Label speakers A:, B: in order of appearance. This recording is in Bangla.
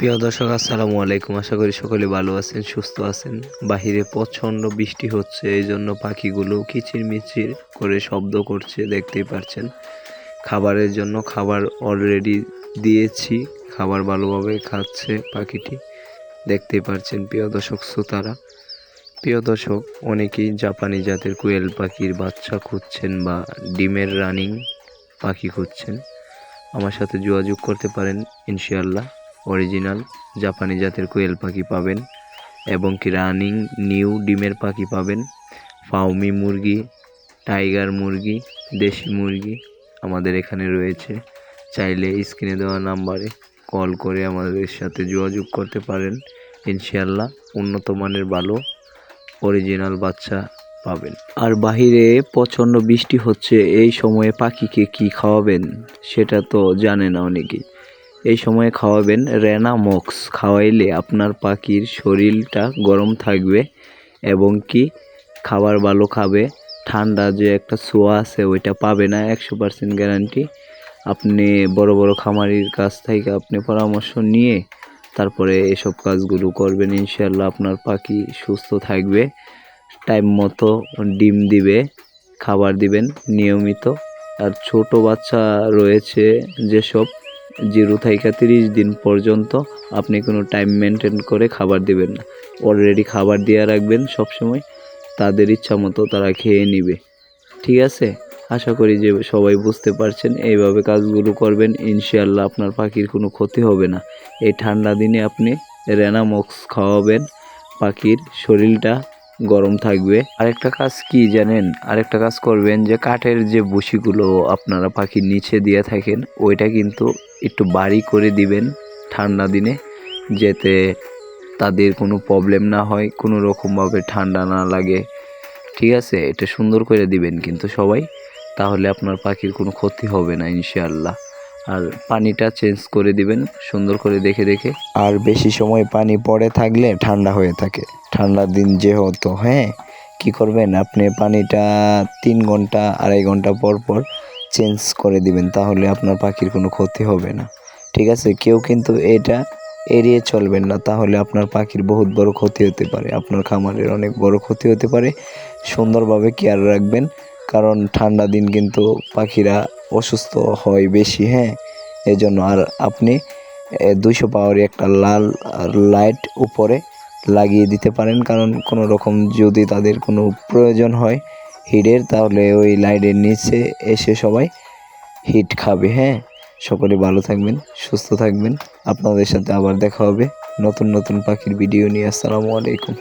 A: প্রিয় দর্শক, আসসালামু আলাইকুম। আশা করি সকলে ভালো আছেন, সুস্থ আছেন। বাহিরে প্রচণ্ড বৃষ্টি হচ্ছে এই জন্য পাখিগুলো কিচিরমিচির করে শব্দ করছে, দেখতেই পারছেন খাবারের জন্য খাবার অলরেডি দিয়েছি, খাবার ভালোভাবে খাচ্ছে পাখিটি, দেখতেই পারছেন প্রিয় দর্শক, শ্রোতারা। প্রিয় দর্শক, অনেকেই জাপানি জাতের কোয়েল পাখির বাচ্চা খুঁজছেন বা ডিমের রানিং পাখি খুঁজছেন। আমার সাথে যোগাযোগ করতে পারেন, ইনশাআল্লাহ। অরিজিনাল জাপানি জাতের কোয়েল পাখি পাবেন এবং কি রানিং নিউ ডিমের পাখি পাবেন। ফাউমি মুরগি, টাইগার মুরগি, দেশি মুরগি আমাদের এখানে রয়েছে। চাইলে স্ক্রিনে দেওয়া নাম্বারে কল করে আমাদের সাথে যোগাযোগ করতে পারেন। ইনশাল্লাহ উন্নত মানের ভালো অরিজিনাল বাচ্চা পাবেন। আর বাহিরে প্রচণ্ড বৃষ্টি হচ্ছে, এই সময়ে পাখিকে কি খাওয়াবেন সেটা তো জানে না অনেকেই। এই সময়ে খাওয়াবেন রেনা মক্স। খাওয়াইলে আপনার পাখির শরীরটা গরম থাকবে এবং কি খাবার ভালো খাবে। ঠান্ডা যে একটা ছোঁয়া আছে ওইটা পাবে না, একশো পার্সেন্ট গ্যারান্টি আপনি বড় বড় খামারির কাছ থেকে আপনি পরামর্শ নিয়ে তারপরে এসব কাজগুলো করবেন ইনশাল্লাহ আপনার পাখি সুস্থ থাকবে। টাইম মতো ডিম দিবে, খাবার দিবেন নিয়মিত। আর ছোট বাচ্চা রয়েছে যেসব জিরো থেকে তিরিশ দিন পর্যন্ত আপনি কোনো টাইম মেনটেন করে খাবার দিবেন না। অলরেডি খাবার দিয়ে রাখবেন সবসময়, তাদের ইচ্ছা মতো তারা খেয়ে নিবে। ঠিক আছে? আশা করি যে সবাই বুঝতে পারছেন, এইভাবে কাজগুলো করবেন, ইনশাআল্লাহ আপনার পাখির কোনো ক্ষতি হবে না। এই ঠান্ডা দিনে আপনি রেনামক্স খাওয়াবেন, পাখির শরীরটা গরম থাকবে। আরেকটা কাজ কি জানেন? আরেকটা কাজ করবেন যে কাঠের যে বসিগুলো আপনারা পাখির নিচে দিয়ে থাকেন, ওইটা কিন্তু একটু বাড়ি করে দিবেন ঠান্ডা দিনে, যাতে তাদের কোনো প্রবলেম না হয়, কোনো রকমভাবে ঠান্ডা না লাগে। ঠিক আছে? এটা সুন্দর করে দিবেন কিন্তু সবাই, তাহলে আপনার পাখির কোনো ক্ষতি হবে না, ইনশাআল্লাহ। আর পানিটা চেঞ্জ করে দিবেন, সুন্দর করে দেখে দেখে।
B: আর বেশি সময় পানি পড়ে থাকলে ঠান্ডা হয়ে থাকে। ঠান্ডার দিন যেহেতু হ্যাঁ? কি করবেন? আপনি পানিটা তিন ঘণ্টা, আড়াই ঘণ্টা পর পর চেঞ্জ করে দিবেন, তাহলে আপনার পাখির কোনো ক্ষতি হবে না। ঠিক আছে? কেউ কিন্তু এটা এড়িয়ে চলবেন না, তাহলে আপনার পাখির বহুত বড় ক্ষতি হতে পারে, আপনার খামারের অনেক বড় ক্ষতি হতে পারে। সুন্দরভাবে কেয়ার রাখবেন, কারণ ঠান্ডা দিন কিন্তু পাখিরা অসুস্থ হয় বেশি হ্যাঁ? এই জন্য আর আপনি দুইশো পাওয়ারি একটা লাল লাইট উপরে লাগিয়ে দিতে পারেন, কারণ কোনো রকম যদি তাদের কোনো প্রয়োজন হয় হিটের, তাহলে ওই লাইটের নিচে এসে সবাই হিট খাবে হ্যাঁ? সকলে ভালো থাকবেন, সুস্থ থাকবেন। আপনাদের সাথে আবার দেখা হবে নতুন নতুন পাখির ভিডিও নিয়ে। আসসালামু আলাইকুম।